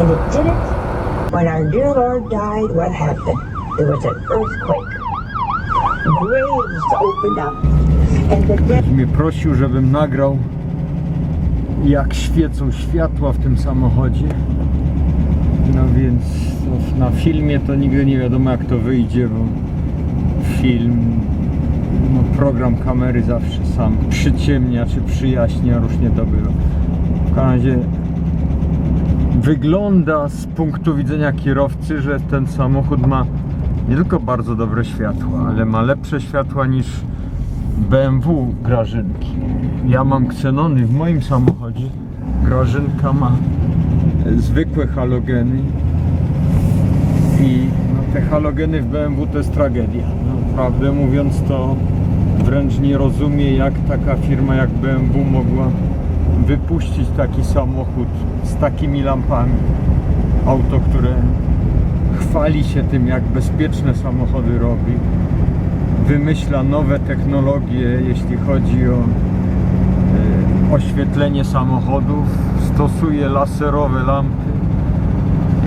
And it didn't. When our dear Lord died, what happened? There was an earthquake. Graves opened up. The dead mnie prosił, żebym nagrał jak świecą światła w tym samochodzie. No więc na filmie to nigdy nie wiadomo jak to wyjdzie, bo film, no program kamery zawsze sam przyciemnia czy przyjaśnia, różnie to było. W każdym razie wygląda z punktu widzenia kierowcy, że ten samochód ma nie tylko bardzo dobre światła, ale ma lepsze światła niż BMW Grażynki. Ja mam ksenony w moim samochodzie. Grażynka ma e, zwykłe halogeny i no, te halogeny w BMW to jest tragedia. No, prawdę mówiąc to wręcz nie rozumie jak taka firma jak BMW mogła wypuścić taki samochód z takimi lampami. Auto, które chwali się tym jak bezpieczne samochody robi wymyśla nowe technologie, jeśli chodzi o e, oświetlenie samochodów, stosuje laserowe lampy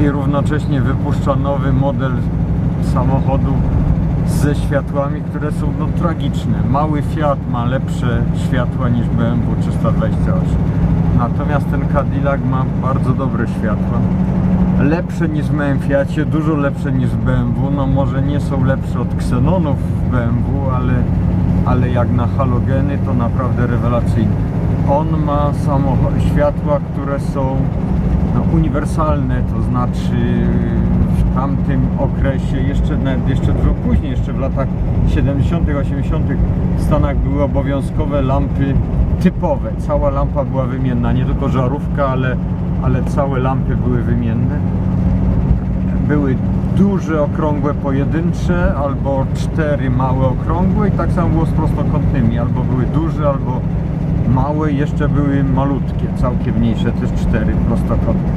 i równocześnie wypuszcza nowy model samochodu ze światłami, które są no, tragiczne. Mały Fiat ma lepsze światła niż BMW 328. Natomiast ten Cadillac ma bardzo dobre światła. Lepsze niż w moim Fiacie, dużo lepsze niż w BMW. No może nie są lepsze od Xenonów w BMW, ale, ale jak na halogeny to naprawdę rewelacyjne. On ma światła, które są no, uniwersalne, to znaczy w tamtym okresie, jeszcze nawet jeszcze dużo później, jeszcze w latach 70., 80. w Stanach były obowiązkowe lampy typowe. Cała lampa była wymienna, nie tylko żarówka, ale, ale całe lampy były wymienne. Były duże, okrągłe, pojedyncze, albo cztery małe, okrągłe i tak samo było z prostokątnymi, albo były duże, albo małe, jeszcze były malutkie, całkiem mniejsze, też cztery prostokątne.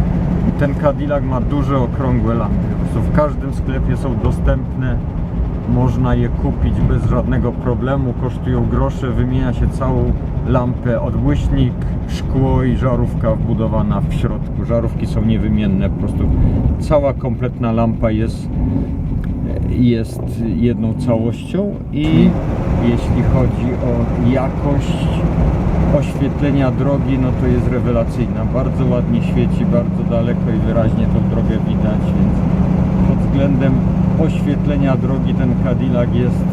Ten Cadillac ma duże, okrągłe lampy. W każdym sklepie są dostępne. Można je kupić bez żadnego problemu. Kosztują grosze. Wymienia się całą lampę, odbłyśnik, szkło i żarówka wbudowana w środku. Żarówki są niewymienne. Po prostu cała kompletna lampa jest jest jedną całością i jeśli chodzi o jakość oświetlenia drogi, no to jest rewelacyjna. Bardzo ładnie świeci, bardzo daleko i wyraźnie tą drogę widać, więc pod względem oświetlenia drogi ten Cadillac jest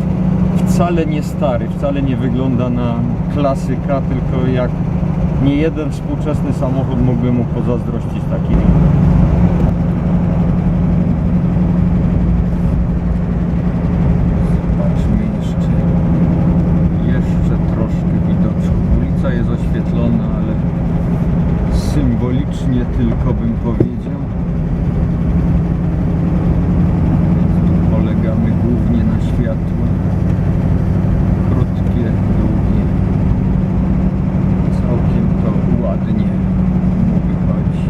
wcale nie stary, wcale nie wygląda na klasyka, tylko jak nie jeden współczesny samochód mógłby mu pozazdrościć taki Zobaczmy jeszcze, jeszcze troszkę widoczku. Ulica jest oświetlona, ale symbolicznie tylko bym powiedział. Tu polegamy głównie na światła. Krótkie, długie. Całkiem to ładnie mu wychodzi.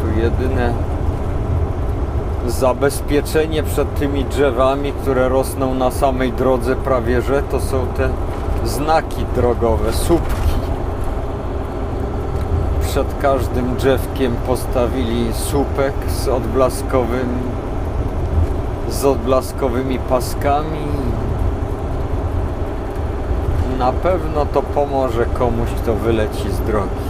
Tu jedyne zabezpieczenie przed tymi drzewami, które rosną na samej drodze prawie że, to są te znaki drogowe, słupki. Przed każdym drzewkiem postawili słupek z odblaskowym z odblaskowymi paskami. Na pewno to pomoże komuś, kto wyleci z drogi.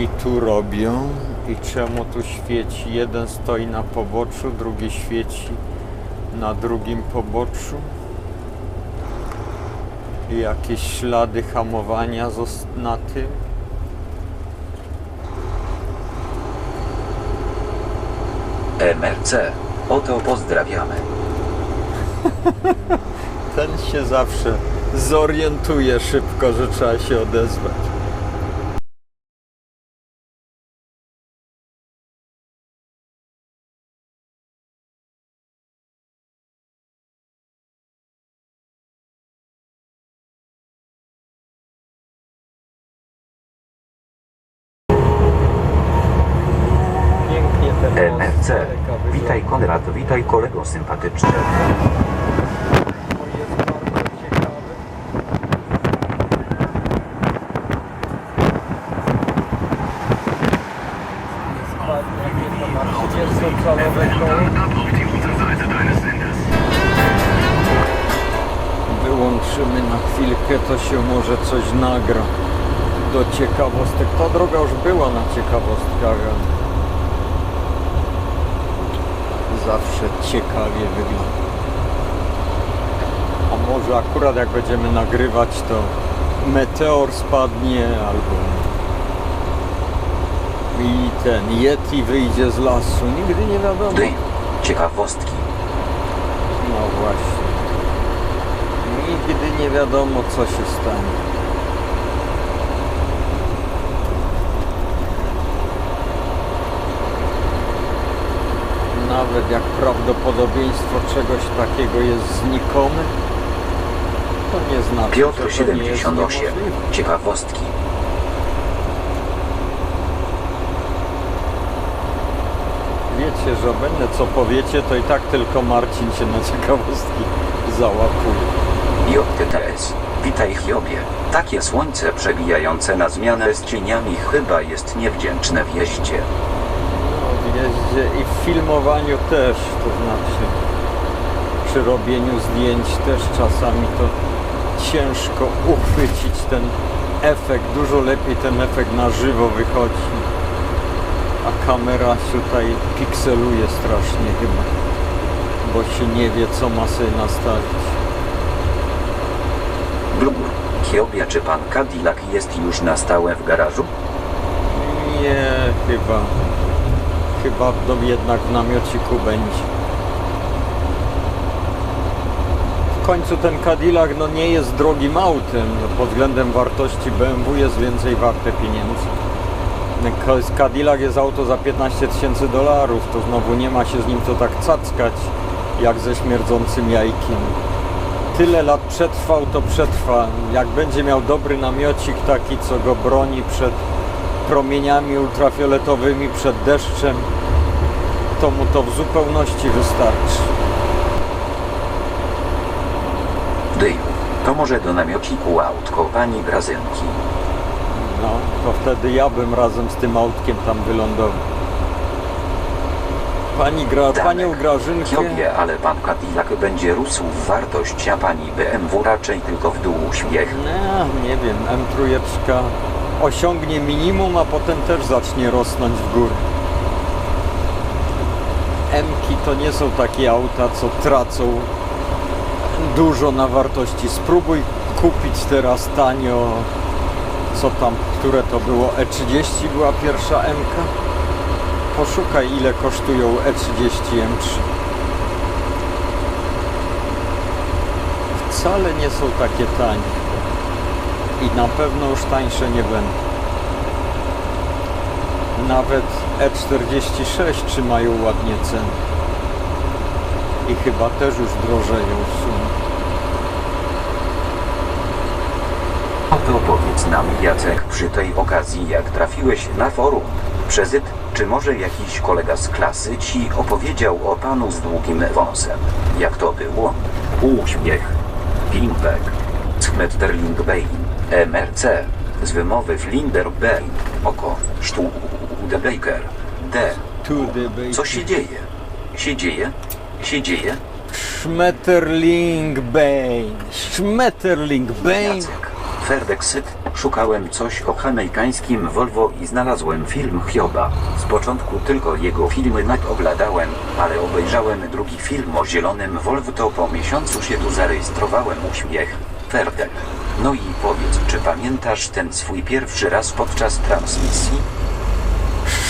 Oni tu robią i czemu tu świeci? Jeden stoi na poboczu, drugi świeci na drugim poboczu. Jakieś ślady hamowania na tym. MRC. Oto pozdrawiamy. Ten się zawsze zorientuje szybko, że trzeba się odezwać. Pięknie ten most MRC. z daleka wygląda. Witaj Konrad, witaj kolego sympatyczny. Bo jest bardzo ciekawy. Jest ładnie, jakie to ma 30-calowe koło. Wyłączymy na chwilkę, to się może coś nagra do ciekawostek. Ta droga już była na ciekawostkach, ale zawsze ciekawie wygląda. A może akurat jak będziemy nagrywać, to meteor spadnie albo i ten Yeti wyjdzie z lasu. Nigdy nie wiadomo. Dy. Ciekawostki. No właśnie. Nigdy nie wiadomo, co się stanie. Nawet jak prawdopodobieństwo czegoś takiego jest znikome, to nie znaczy, Piotr że to nie jest 78. niemożliwe. Ciekawostki. Wiecie, że będę co powiecie, to i tak tylko Marcin się na ciekawostki załapuje. JTTS. Witaj Hiobie. Takie słońce przebijające na zmianę z cieniami chyba jest niewdzięczne w jeździe. Jeździe i w filmowaniu też, to znaczy przy robieniu zdjęć też czasami to ciężko uchwycić ten efekt. Dużo lepiej ten efekt na żywo wychodzi. A kamera się tutaj pikseluje strasznie chyba, bo się nie wie co ma sobie nastawić. Blubur. Hiobie, czy pan Cadillac jest już na stałe w garażu? Nie, chyba. Chyba jednak w namiociku będzie. W końcu ten Cadillac no nie jest drogim autem. No, pod względem wartości BMW jest więcej warte pieniędzy. Cadillac jest auto za 15 tysięcy dolarów, to znowu nie ma się z nim co tak cackać jak ze śmierdzącym jajkiem. Tyle lat przetrwał, to przetrwa. Jak będzie miał dobry namiocik taki, co go broni przed promieniami ultrafioletowymi, przed deszczem, to mu to w zupełności wystarczy. Dyju. To może do namiociku autko pani Grazynki. No, to wtedy ja bym razem z tym autkiem tam wylądował. Pani gra, Danek. panią Grażynkę. Ale pan Cadillac będzie rósł w wartość, a pani BMW raczej tylko w dół śmiech. No, nie wiem, M3 osiągnie minimum, a potem też zacznie rosnąć w górę. M-ki to nie są takie auta, co tracą dużo na wartości. Spróbuj kupić teraz tanio, co tam, które to było, E30 była pierwsza M-ka. Poszukaj ile kosztują E E30 M3. Wcale nie są takie tanie i na pewno już tańsze nie będą. Nawet E46 trzymają ładnie ceny. I chyba też już drożeją w sumie. Oto powiedz nam Jacek przy tej okazji jak trafiłeś na forum. Przezyt, czy może jakiś kolega z klasy ci opowiedział o panu z długim wąsem? Jak to było? Uśmiech. Pimpek. Schmetterling-Bein. MRC. Z wymowy Flinder-Bein. Oko. Studebaker. D. To the base. Co się dzieje? Się dzieje? Się dzieje? Schmetterling Bane. Schmetterling Bane. Jacek. Ferdeksyt. Szukałem coś o amerykańskim Volvo i znalazłem film Hioba. Z początku tylko jego filmy nadobladałem, ale obejrzałem drugi film o zielonym Volvo to po miesiącu się tu zarejestrowałem uśmiech. No i powiedz, czy pamiętasz ten swój pierwszy raz podczas transmisji?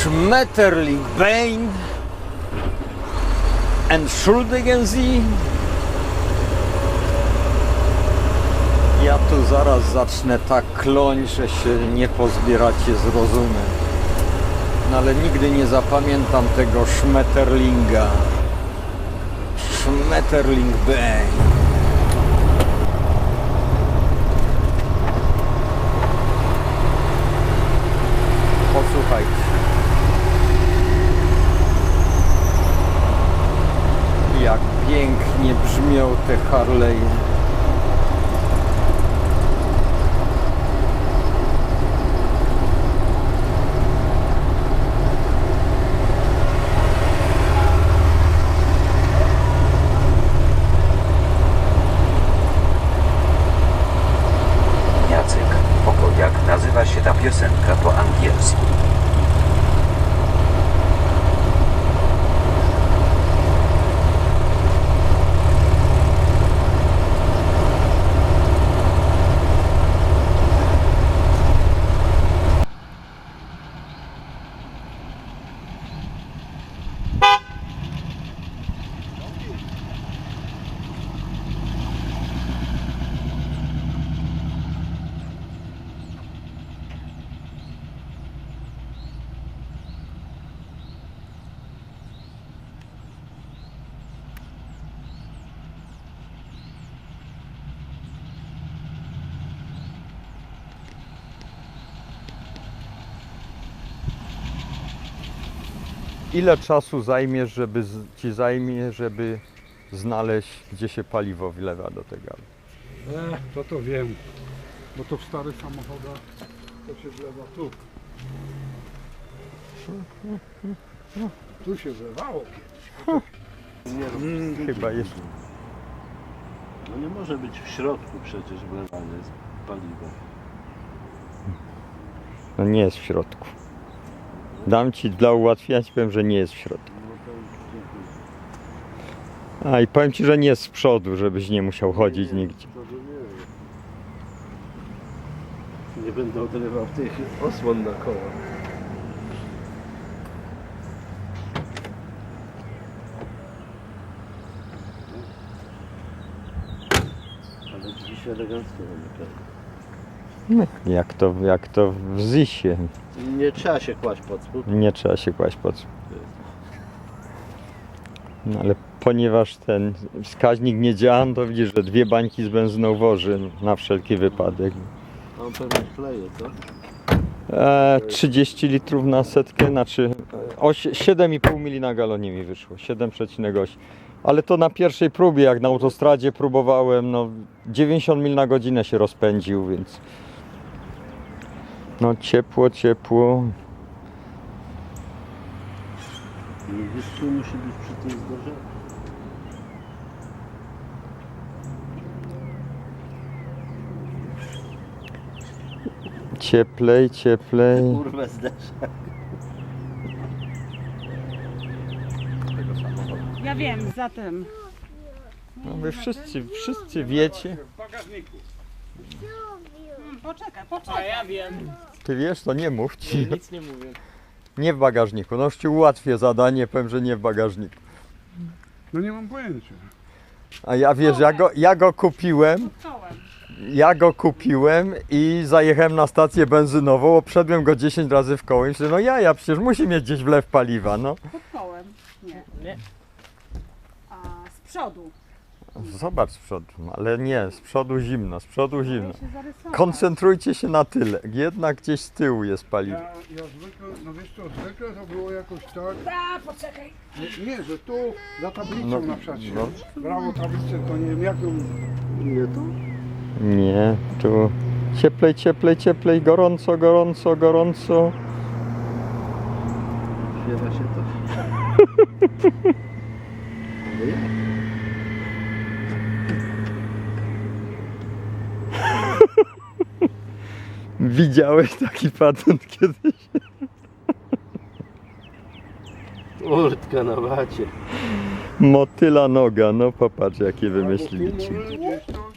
Schmetterling Bane Entschuldigen Sie. Ja tu zaraz zacznę tak kloń, że się nie pozbieracie z rozumem. No ale nigdy nie zapamiętam tego Schmetterlinga. Schmetterling Bane. Te Harley'e. Jacek, oko jak nazywa się ta piosenka po Ile czasu zajmie, żeby ci zajmie, żeby znaleźć, gdzie się paliwo wlewa do tego? E, to to wiem, bo to w starych samochodach to się wlewa tu. Tu się wlewało kiedyś. Hmm, chyba jest. No nie może być w środku przecież wlewane paliwo. No nie jest w środku. Dam ci dla ułatwienia, ci powiem, że nie jest w środku. No. A i powiem ci, że nie jest z przodu, żebyś nie musiał chodzić nigdzie. Nie, będę odrywał tych osłon na koła. Ale się elegancko zamykają. Jak to, jak to w ZIS-ie. Nie trzeba się kłaść pod spód. Nie trzeba się kłaść pod spód. No ale ponieważ ten wskaźnik nie działa, no to widzisz, że dwie bańki z benzyną woży na wszelki wypadek. A On pewnie kleje, to? E, 30 litrów na setkę, znaczy e, oś- 7,5 mili na galonie mi wyszło, 7,8. Ale to na pierwszej próbie, jak na autostradzie próbowałem, no 90 mil na godzinę się rozpędził, więc no ciepło, ciepło. Widzisz, tu musi być przy tym zderzeniu. Cieplej, cieplej. Kurwę zderzak. Ja wiem, za tym. No wy wszyscy, wszyscy wiecie. W bagażniku. Poczekaj, poczekaj. A ja wiem. Ty wiesz, to nie mów ci. Nic nie mówię. Nie w bagażniku, no już ci ułatwię zadanie, powiem, że nie w bagażniku. No nie mam pojęcia. A ja wiesz, ja go, ja go kupiłem, ja go kupiłem i zajechałem na stację benzynową, obszedłem go 10 razy w koło i myślę, no ja, ja przecież musi mieć gdzieś wlew paliwa, no. Pod kołem. Nie. Nie. A z przodu. Zobacz z przodu, ale nie, z przodu zimno, z przodu zimno. Koncentrujcie się na tyle, jednak gdzieś z tyłu jest paliwo. Ja, ja zwykle, no wiesz co, zwykle to było jakoś tak, A, poczekaj. nie, nie że tu za tablicą No, na przykład się no. brało tablicę, to nie wiem jak ją, Nie to? Nie, tu cieplej, cieplej, cieplej, gorąco, gorąco, gorąco. Otwiera się to. Widziałeś taki patent kiedyś? Urtka na wacie. Motyla noga, no popatrz jakie. Może gdzieś to,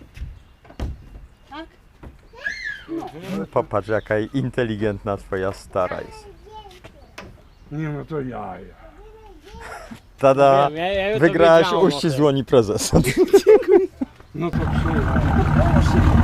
Popatrz, jaka inteligentna twoja stara jest. Nie no to jaja. Tada! Wiem, ja- ja już to Wygrałaś wiedziałam o uścisk tym. dłoni prezesa. No to przyjechał.